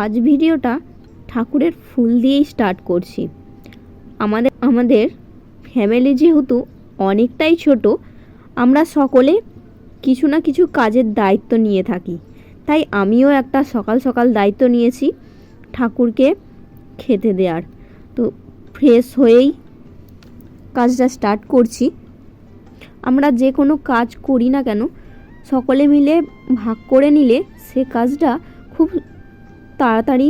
আজ ভিডিওটা ঠাকুরের ফুল দিয়েই স্টার্ট করছি। আমাদের আমাদের ফ্যামিলি যেহেতু অনেকটাই ছোট, আমরা সকলে কিছু না কিছু কাজের দায়িত্ব নিয়ে থাকি। তাই আমিও একটা সকাল সকাল দায়িত্ব নিয়েছি ঠাকুরকে খেতে দেওয়ার। তো ফ্রেশ হয়েই কাজটা স্টার্ট করছি। আমরা যে কোনো কাজ করি না কেন, সকলে মিলে ভাগ করে নিলে সে কাজটা খুব তাড়াতাড়ি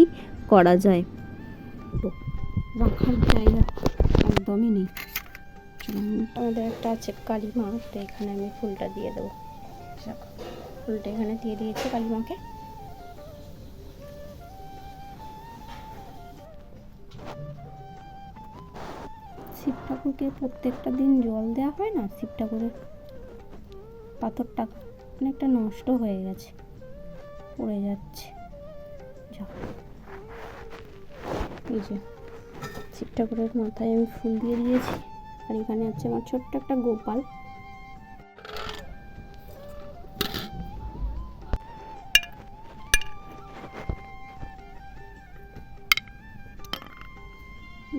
করা যায়। তো রাখার জায়গা একদমই নেই। আমাদের একটা আছে কালী মা তো এখানে আমি ফুলটা দিয়ে দেবো। ফুলটা এখানে দিয়ে দিয়েছি কালী মাকে শিব ঠাকুরকে প্রত্যেকটা দিন জল দেওয়া হয় না? শিব ঠাকুরের পাথরটা অনেকটা নষ্ট হয়ে গেছে পড়ে যাচ্ছে। এই যে, শিব ঠাকুরের মাথায় আমি ফুল দিয়ে দিয়েছি, আর এখানে আছে আমার ছোট্ট একটা গোপাল।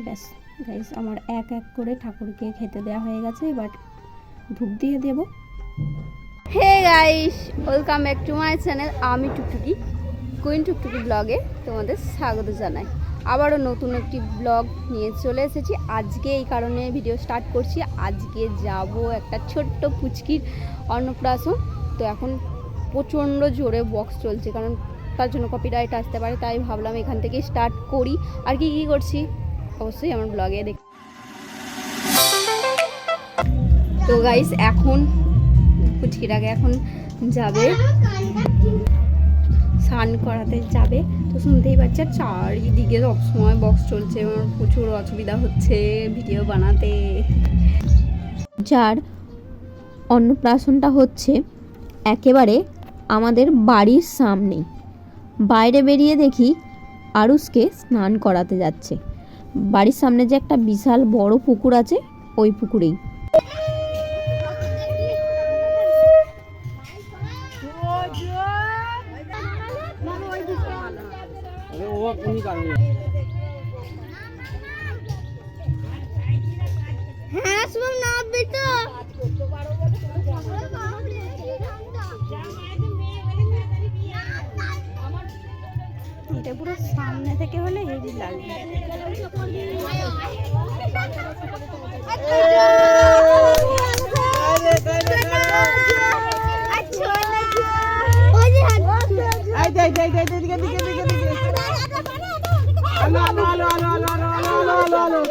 ব্যাস গাইস আমার এক এক করে ঠাকুরকে খেতে দেওয়া হয়ে গেছে, এবার ধূপ দিয়ে দেবো। Hey guys welcome back to my channel আমি টুকটুকি। কুইন টুকটুকি ব্লগে তোমাদের স্বাগত জানাই। আবারও নতুন একটি ব্লগ নিয়ে চলে এসেছি। আজকে এই কারণে ভিডিও স্টার্ট করছি। আজকে যাব একটা ছোট্ট পুচকির অন্নপ্রাশন। তো এখন প্রচণ্ড জোরে বক্স চলছে, কারণ তার জন্য কপিরাইট আসতে পারে, তাই ভাবলাম এখান থেকে স্টার্ট করি। আর কি কী করছি? অবশ্যই আমার ব্লগে দেখ তো গাইস এখন পুচকিটাকে এখন যাবে। স্নান করাতে যাবে। তো শুনতেই পাচ্ছে, চারিদিকে সবসময় বক্স চলছে আমার প্রচুর অসুবিধা হচ্ছে ভিডিও বানাতে। যার অন্নপ্রাশনটা হচ্ছে একেবারে আমাদের বাড়ির সামনে বাইরে বেরিয়ে দেখি আরুষকে স্নান করাতে যাচ্ছে। বাড়ির সামনে যে একটা বিশাল বড় পুকুর আছে, ওই পুকুরেই। হ্যাঁ শুভ নাববি তো পুরো সামনে থেকে হলে হেভি লাগবে আই যাই যাই যাই যাই ভালো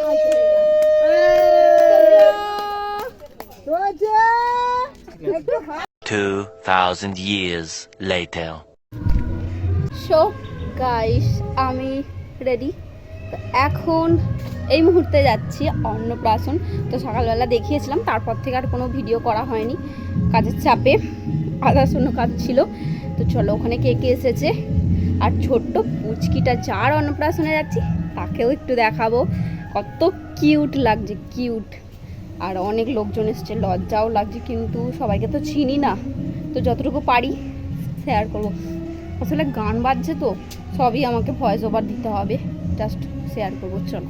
Two thousand years later. So, guys, আমি রেডি এখন এই মুহূর্তে যাচ্ছি অন্নপ্রাশন। তো সকালবেলা দেখিয়েছিলাম তারপর থেকে আর কোনো ভিডিও করা হয়নি। কাজের চাপে আদার্স অন্য কাজ ছিল। তো চলো ওখানে কে কে এসেছে? আর ছোট্ট পুচকিটা যার অন্নপ্রাশনে যাচ্ছি তাকেও একটু দেখাবো। কত কিউট লাগছে কিউট আর অনেক লোকজন এসছে, লজ্জাও লাগছে, কিন্তু সবাইকে তো চিনি না। তো যতটুকু পারি শেয়ার করব। আসলে গান বাজছে তো, সবই আমাকে ভয়েস ওভার দিতে হবে। জাস্ট শেয়ার করব, চলো।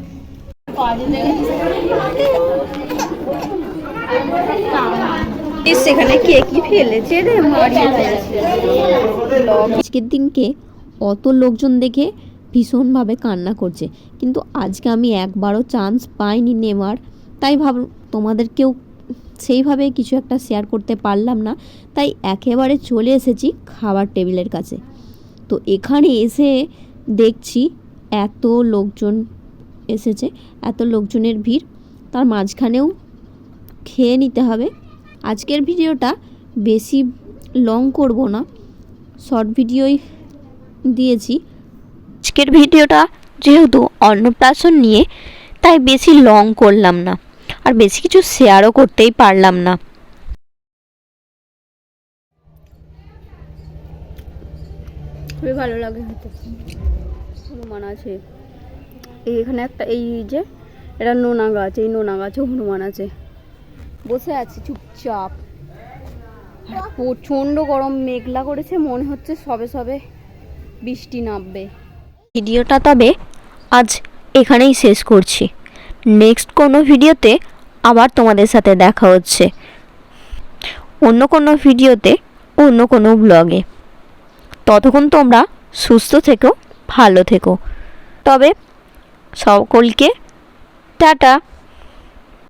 সেখানে কে কি ফেলেছে রে? আজকের দিনকে অত লোকজন দেখে ভীষণভাবে কান্না করছে। কিন্তু আজকে আমি একবারও চান্স পাইনি নেওয়ার। তাই ভাব, তোমাদেরকেও সেইভাবে কিছু একটা শেয়ার করতে পারলাম না। তাই একেবারে চলে এসেছি খাবার টেবিলের কাছে। তো এখানে এসে দেখছি এত লোকজন এসেছে, এত লোকজনের ভিড়। তার মাঝখানেও খেয়ে নিতে হবে। আজকের ভিডিওটা বেশি লং করব না। শর্ট ভিডিওই দিয়েছি। আজকের ভিডিওটা যেহেতু অন্নপ্রাশন নিয়ে, তাই বেশি লং করলাম না। আর বেশি কিছু শেয়ারও করতেই পারলাম না। খুবই ভালো লাগে খেতে। হনুমান আছে। এখানে একটা, এই যে, এটা নোনা গাছ, এই নোনা গাছে হনুমান আছে। বসে আছি চুপচাপ। প্রচণ্ড গরম, মেঘলা করেছে, মনে হচ্ছে সবে সবে বৃষ্টি নামবে। ভিডিওটা তবে আজ এখানেই শেষ করছি। নেক্সট কোনো ভিডিওতে আবার তোমাদের সাথে দেখা হচ্ছে। অন্য কোনো ভিডিওতে, অন্য কোনো ব্লগে। ততক্ষণ তোমরা সুস্থ থেকো, ভালো থেকো। তবে সকলকে টাটা।